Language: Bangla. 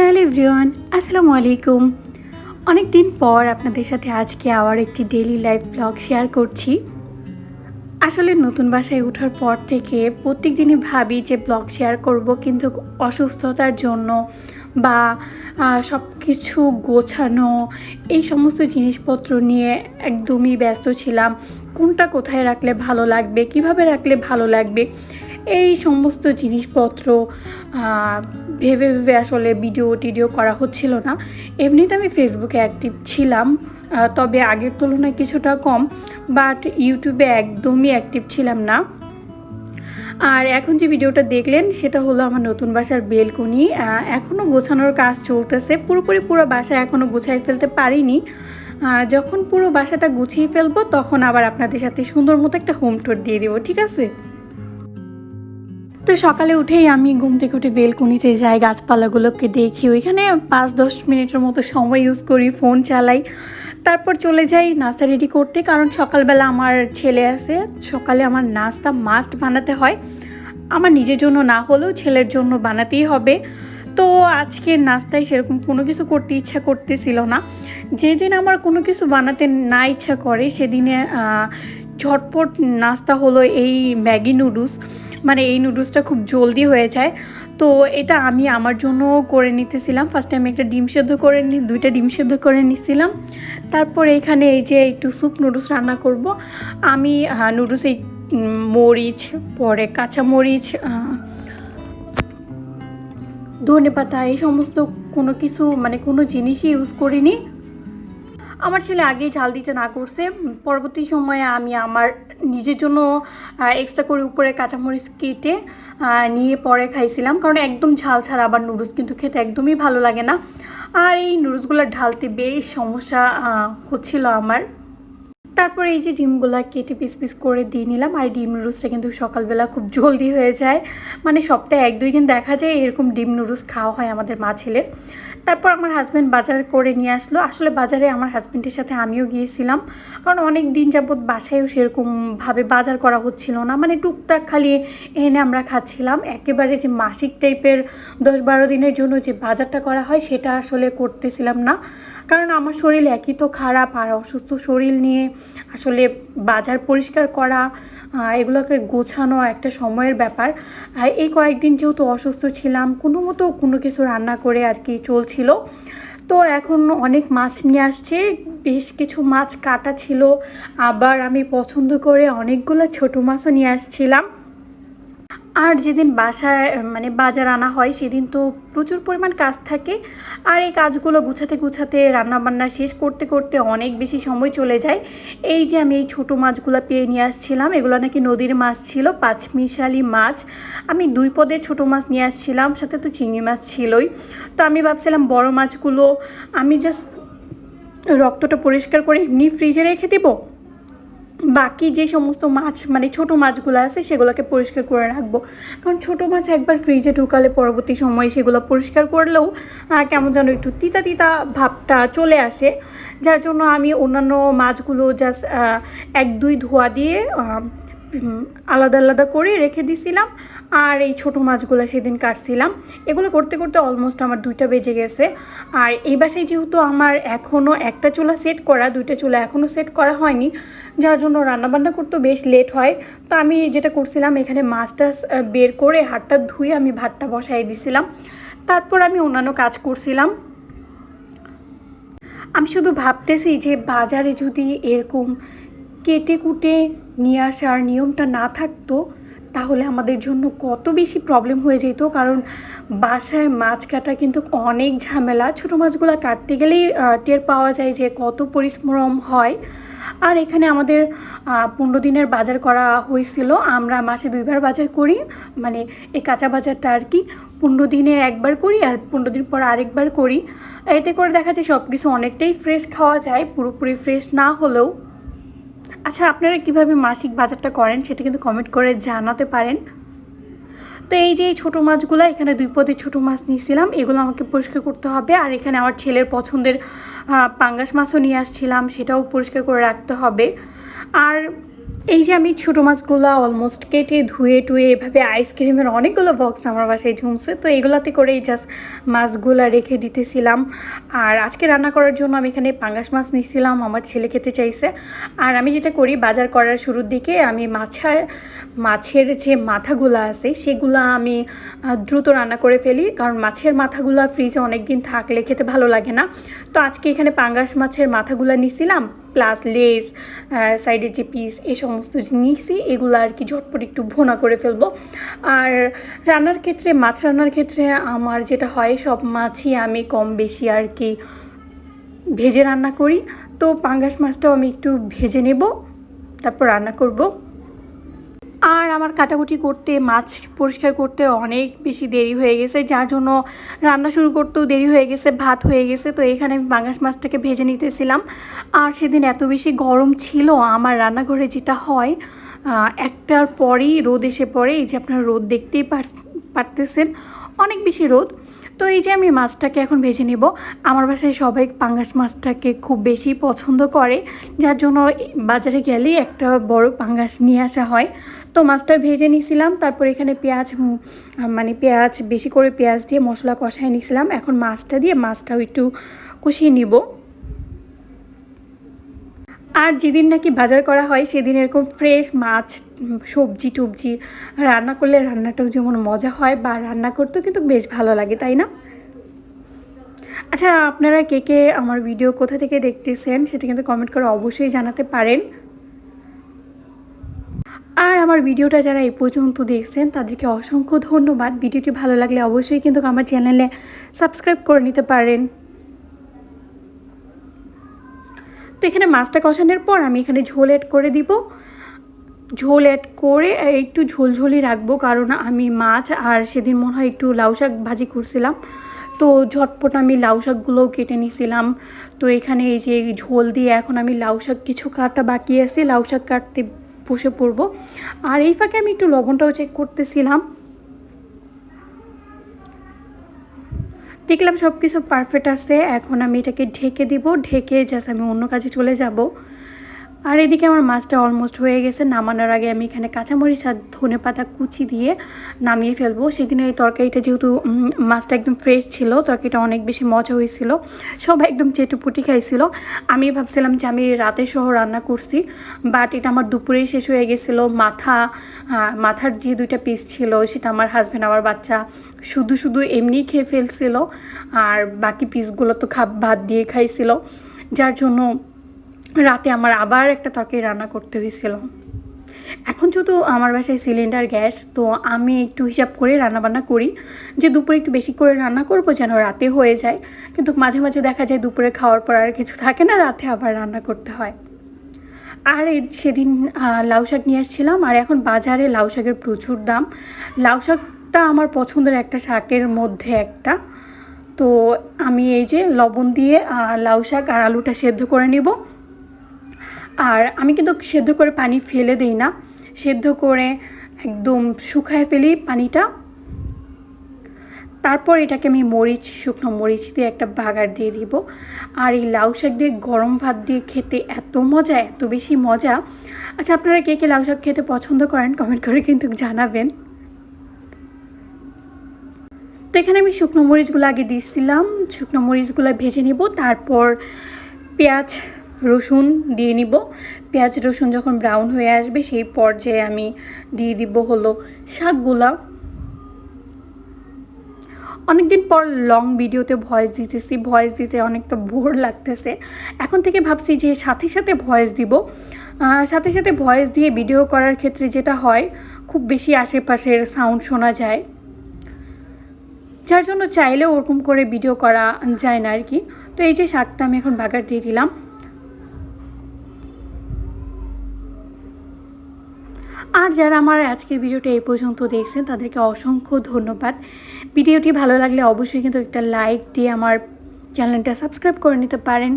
হ্যালো এভরিওয়ান, আসসালামু আলাইকুম। অনেক দিন পর আপনাদের সাথে আজকে আবার একটি ডেলি লাইফ ব্লগ শেয়ার করছি। আসলে নতুন বাসায় ওঠার পর থেকে প্রত্যেক দিনই ভাবি যে ব্লগ শেয়ার করব, কিন্তু অসুস্থতার জন্য বা সব কিছু গোছানো, এই সমস্ত জিনিসপত্র নিয়ে একদমই ব্যস্ত ছিলাম। কোনটা কোথায় রাখলে ভালো লাগবে, কীভাবে রাখলে ভালো লাগবে, এই সমস্ত জিনিসপত্র ভেবে ভেবে আসলে ভিডিও টিডিও করা হচ্ছিল না। এমনিতে আমি ফেসবুকে অ্যাক্টিভ ছিলাম তবে আগের তুলনায় কিছুটা কম বাট ইউটিউবে একদমই অ্যাক্টিভ ছিলাম না। আর এখন যে ভিডিওটা দেখলেন, সেটা হলো আমার নতুন বাসার বেলকনি। এখনও গোছানোর কাজ চলতেছে, পুরোপুরি পুরো বাসা এখনও গুছাই ফেলতে পারিনি। যখন পুরো বাসাটা গুছিয়ে ফেলব, তখন আবার আপনাদের সাথে সুন্দর মতো একটা হোম টুর দিয়ে দেবো, ঠিক আছে? তো সকালে উঠেই আমি ঘুম থেকে উঠে বেলকুনিতে যাই, গাছপালাগুলোকে দেখি। ওইখানে পাঁচ দশ মিনিটের মতো সময় ইউজ করি ফোন চালাই। তারপর চলে যাই নাস্তা রেডি করতে, কারণ সকালবেলা আমার ছেলে আছে। সকালে আমার নাস্তা মাস্ট বানাতে হয়। আমার নিজের জন্য না হলেও ছেলের জন্য বানাতেই হবে। তো আজকে নাস্তায় সেরকম কোনো কিছু করতে ইচ্ছা করতেছিল না। যেদিন আমার কোনো কিছু বানাতে না ইচ্ছা করে, সেদিনে ঝটপট নাস্তা হলো এই ম্যাগি নুডলস। মানে এই নুডলসটা খুব জলদি হয়ে যায়। তো এটা আমি আমার জন্য করে নিতেছিলাম। ফার্স্টে আমি একটা ডিম সেদ্ধ করে নি, দুইটা ডিম সেদ্ধ করে নিছিলাম। তারপর এখানে এই যে একটু স্যুপ নুডলস রান্না করব। আমি নুডলস এই মরিচ, পরে কাঁচা মরিচ ধনে পাতা এই সমস্ত কোনো কিছু মানে কোনো জিনিসই ইউজ করিনি। আমার ছেলে আগেই ঝাল দিতে না করছে। পরবর্তী সময়ে আমি আমার নিজের জন্য এক্সট্রা করে উপরে কাঁচামরিচ কেটে নিয়ে পরে খাইছিলাম। কারণ একদম ঝাল ছাড়া আবার নুডলস কিন্তু খেতে একদমই ভালো লাগে না। আর এই নুডলসগুলো ঢালতে বেশ সমস্যা হচ্ছিল আমার। তারপরে এই যে ডিমগুলা কেটে পিস পিস করে দিয়ে নিলাম। আর ডিম নুডলসটা কিন্তু সকালবেলা খুব জলদি হয়ে যায়। মানে সপ্তাহে এক দুই দিন দেখা যায় এরকম ডিম নুডলস খাওয়া হয় আমাদের মা ছেলে তারপর আমার হাজব্যান্ড বাজার করে নিয়ে আসলো। আসলে বাজারে আমার হাজব্যান্ডের সাথে আমিও গিয়েছিলাম। কারণ অনেক দিন যাবৎ বাসায়ও সেরকমভাবে বাজার করা হচ্ছিল না। মানে টুকটাক খালি এনে আমরা খাচ্ছিলাম। একেবারে যে মাসিক টাইপের দশ বারো দিনের জন্য যে বাজারটা করা হয়, সেটা আসলে করতেছিলাম না। কারণ আমার শরীর একই তো খারাপ আর অসুস্থ শরীর নিয়ে আসলে বাজার পরিষ্কার করা এগুলোকে গোছানো একটা সময়ের ব্যাপার। এই কয়েকদিন যেহেতু অসুস্থ ছিলাম, কোনো মতো কোনো কিছু রান্না করে আর কি চলছিল। তো এখন অনেক মাছ নিয়ে আসছে, বেশ কিছু মাছ কাটা ছিল। আবার আমি পছন্দ করে অনেকগুলো ছোটো মাছও নিয়ে আসছিলাম। আর যেদিন বাসায় মানে বাজার আনা হয়, সেদিন তো প্রচুর পরিমাণ কাজ থাকে। আর এই কাজগুলো গুছাতে গুছাতে, রান্নাবান্না শেষ করতে করতে অনেক বেশি সময় চলে যায়। এই যে আমি এই ছোটো মাছগুলো পেয়ে নিয়ে আসছিলাম, এগুলো নাকি নদীর মাছ ছিল, পাঁচমিশালি মাছ। আমি দুই পদের ছোটো মাছ নিয়ে আসছিলাম, সাথে তো চিংড়ি মাছ ছিলই। তো আমি ভাবছিলাম বড় মাছগুলো, আমি জাস্ট রক্তটা পরিষ্কার করে এমনি ফ্রিজে রেখে দেবো? বাকি যে সমস্ত মাছ মানে ছোট মাছগুলো আছে, সেগুলোকে পরিষ্কার করে রাখব। কারণ ছোট মাছ একবার ফ্রিজে ঢুকালে পরবর্তী সময়ে সেগুলো পরিষ্কার করলেও কেমন যেন একটু তিতা তিতা ভাবটা চলে আসে। যার জন্য আমি অন্যান্য মাছগুলো জাস্ট এক দুই ধোয়া দিয়ে আলাদা আলাদা করে রেখে দিছিলাম। আর এই ছোট মাছগুলো সেদিন কাটছিলাম। এগুলো করতে করতে অলমোস্ট আমার দুইটা বেজে গেছে। আর এই বাসায় যেহেতু আমার এখনও একটা চুলা সেট করা, দুইটা চুলা এখনও সেট করা হয়নি, যার জন্য রান্নাবান্না করতেও বেশ লেট হয়। তো আমি যেটা করছিলাম, এখানে মাছটা বের করে হাতটা ধুয়ে আমি ভাতটা বসাই দিছিলাম। তারপর আমি অন্যান্য কাজ করছিলাম। আমি শুধু ভাবতেছি যে বাজারে যদি এরকম কেটে কুটে নিয়ে আসার নিয়মটা না থাকতো তাহলে আমাদের জন্য কত বেশি প্রবলেম হয়ে যেত? কারণ বাসায় মাছ কাটা কিন্তু অনেক ঝামেলা। ছোটো মাছগুলো কাটতে গেলেই টের পাওয়া যায় যে কত পরিশ্রম হয়। আর এখানে আমাদের পনেরো দিনের বাজার করা হয়েছিল। আমরা মাসে দুইবার বাজার করি। মানে এই কাঁচা বাজারটা আর কি, পনেরো দিনে একবার করি আর পনেরো দিন পর আরেকবার করি। এতে করে দেখা যায় সব কিছু অনেকটাই ফ্রেশ খাওয়া যায়। পুরোপুরি ফ্রেশ না হলেও আচ্ছা আপনারা কীভাবে মাসিক বাজারটা করেন সেটা কিন্তু কমেন্ট করে জানাতে পারেন। তো এই যে এই ছোটো মাছগুলো, এখানে দুই পদে ছোটো মাছ নিয়েছিলাম, এগুলো আমাকে পরিষ্কার করতে হবে। আর এখানে আমার ছেলের পছন্দের পাঙ্গাস মাছও নিয়ে আসছিলাম, সেটাও পরিষ্কার করে রাখতে হবে। আর এই যে আমি ছোটো মাছগুলো অলমোস্ট কেটে ধুয়ে টুয়ে এভাবে আইসক্রিমের অনেকগুলো বক্স আমার বাসায় ঝুমছে। তো এগুলাতে করেই জাস্ট মাছগুলো রেখে দিতেছিলাম। আর আজকে রান্না করার জন্য আমি এখানে পাঙ্গাস মাছ নিয়েছিলাম আমার ছেলে খেতে চাইছে। আর আমি যেটা করি, বাজার করার শুরুর দিকে আমি মাছের মাছের যে মাথাগুলো আছে, সেগুলো আমি দ্রুত রান্না করে ফেলি। কারণ মাছের মাথাগুলো ফ্রিজে অনেক দিন থাকলে খেতে ভালো লাগে না। তো আজকে এখানে পাঙ্গাস মাছের মাথাগুলো নিছিলাম। প্লাস লেস সাইডের যে পিস এই সমস্ত জিনিসই এগুলো আর কি ঝটপট একটু ভোনা করে ফেলব। আর রান্নার ক্ষেত্রে, মাছ রান্নার ক্ষেত্রে আমার যেটা হয়, সব মাছই আমি কম বেশি আর কি ভেজে রান্না করি। তো পাঙ্গাস মাছটাও আমি একটু ভেজে নেব, তারপর রান্না করব। আর আমার কাটাকুটি করতে, মাছ পরিষ্কার করতে অনেক বেশি দেরি হয়ে গেছে, যার জন্য রান্না শুরু করতেও দেরি হয়ে গেছে, ভাত হয়ে গেছে, তো এখানে আমি বাঙাশ মাছটাকে ভেজে নিতেছিলাম। আর সেদিন এত বেশি গরম ছিল আমার রান্নাঘরে যেটা হয় একটার পরেই রোদ এসে পড়ে, এই যে আপনার রোদ দেখতেই পার- পারতেছেন, অনেক বেশি রোদ। তো এই যে আমি মাছটাকে এখন ভেজে নেব। আমার বাসায় সবাই পাঙ্গাস মাছটাকে খুব বেশি পছন্দ করে। যার জন্য বাজারে গেলেই একটা বড় পাঙ্গাস নিয়ে আসা হয়। তো মাছটা ভেজে নিয়েছিলাম তারপর এখানে পেঁয়াজ মানে পেঁয়াজ, বেশি করে পেঁয়াজ দিয়ে মশলা কষায় নিয়েছিলাম এখন মাছটা দিয়ে মাছটাও একটু কষিয়ে নিব। আর যেদিন নাকি বাজার করা হয়, সেদিন এরকম ফ্রেশ মাছ সবজি টবজি রান্না করলে রান্নাটাও যেমন মজা হয় বা রান্না করতেও কিন্তু বেশ ভালো লাগে, তাই না? আচ্ছা আপনারা কে কে আমার ভিডিও কোথা থেকে দেখতেছেন সেটা কিন্তু কমেন্ট করে অবশ্যই জানাতে পারেন। আর আমার ভিডিওটা যারা এই পর্যন্ত দেখছেন, তাদেরকে অসংখ্য ধন্যবাদ। ভিডিওটি ভালো লাগলে অবশ্যই কিন্তু আমার চ্যানেলে সাবস্ক্রাইব করে নিতে পারেন। তো এখানে মাছটা কষানোর পর আমি এখানে ঝোল অ্যাড করে দিব। ঝোল অ্যাড করে একটু ঝোলঝোলি রাখব। কারণ আমি মাছ আর সেদিন মনে হয় একটু লাউ শাক ভাজি করছিলাম। তো ঝটপট আমি লাউ শাকগুলোও কেটে নিয়েছিলাম তো এখানে এই যে ঝোল দিয়ে এখন আমি লাউ শাক কিছু কাটা বাকি আছে, লাউ শাক কাটতে বসে পড়ব। আর এই ফাঁকে আমি একটু লবণটাও চেক করতেছিলাম। দেখলাম সব কিছু পারফেক্ট আছে। এখন আমি এটাকে ঢেকে দিব। ঢেকে জাস্ট আমি অন্য কাজে চলে যাব। আর এদিকে আমার মাছটা অলমোস্ট হয়ে গেছে। নামানোর আগে আমি এখানে কাঁচামরিচ আর ধনে পাতা কুচি দিয়ে নামিয়ে ফেলব। সেদিন এই তরকারিটা যেহেতু মাছটা একদম ফ্রেশ ছিল, তরকারিটা অনেক বেশি মজা হয়েছিল। সবাই একদম চেটুপুটি খাইছিল। আমি ভাবছিলাম যে আমি রাতে সহ রান্না করছি বাট এটা আমার দুপুরেই শেষ হয়ে গেছিল। মাথা মাথার যে দুইটা পিস ছিল, সেটা আমার হাজব্যান্ড আমার বাচ্চা শুধু শুধু এমনিই খেয়ে ফেলছিল। আর বাকি পিসগুলো তো খাপ ভাত দিয়ে খাইছিল। যার জন্য রাতে আমার আবার একটা তরকারি রান্না করতে হয়েছিল। এখন যেহেতু আমার বাসায় সিলিন্ডার গ্যাস, তো আমি একটু হিসাব করে রান্নাবান্না করি যে দুপুরে একটু বেশি করে রান্না করব যেন রাতে হয়ে যায়। কিন্তু মাঝে মাঝে দেখা যায় দুপুরে খাওয়ার পর আর কিছু থাকে না, রাতে আবার রান্না করতে হয়। আর সেদিন লাউ শাক নিয়ে আসছিলাম আর এখন বাজারে লাউ শাকের প্রচুর দাম। লাউ শাকটা আমার পছন্দের একটা শাকের মধ্যে একটা। তো আমি এই যে লবণ দিয়ে লাউ শাক আর আলুটা সেদ্ধ করে নেব। আর আমি কিন্তু সেদ্ধ করে পানি ফেলে দিই না। সেদ্ধ করে একদম শুকায় ফেলি পানিটা। তারপর এটাকে আমি মরিচ, শুকনো মরিচ দিয়ে একটা বাগার দিয়ে দিব। আর এই লাউ শাক দিয়ে গরম ভাত দিয়ে খেতে এত মজা, এত বেশি মজা। আচ্ছা আপনারা কে কে লাউ শাক খেতে পছন্দ করেন কমেন্ট করে কিন্তু জানাবেন। তো এখানে আমি শুকনো মরিচগুলো আগে দিয়েছিলাম শুকনো মরিচগুলো ভেজে নিব, তারপর পেঁয়াজ রসুন দিয়ে নিব। পেঁয়াজ, রসুন যখন ব্রাউন হয়ে আসবে, সেই পর্যায়ে আমি দিয়ে দিব হলো শাকগুলা। অনেকদিন পর লং ভিডিওতে ভয়েস দিতেছি ভয়েস দিতে অনেকটা বোর লাগতেছে। এখন থেকে ভাবছি যে সাথে সাথে ভয়েস দিব। সাথে সাথে ভয়েস দিয়ে ভিডিও করার ক্ষেত্রে যেটা হয়, খুব বেশি আশেপাশের সাউন্ড শোনা যায়। যার জন্য চাইলেও ওরকম করে ভিডিও করা যায় না আর কি তো এই যে শাকটা আমি এখন বাগার দিয়ে দিলাম। আর যারা আমার আজকের ভিডিওটি এই পর্যন্ত দেখছেন, তাদেরকে অসংখ্য ধন্যবাদ। ভিডিওটি ভালো লাগলে অবশ্যই কিন্তু একটা লাইক দিয়ে আমার চ্যানেলটা সাবস্ক্রাইব করে নিতে পারেন।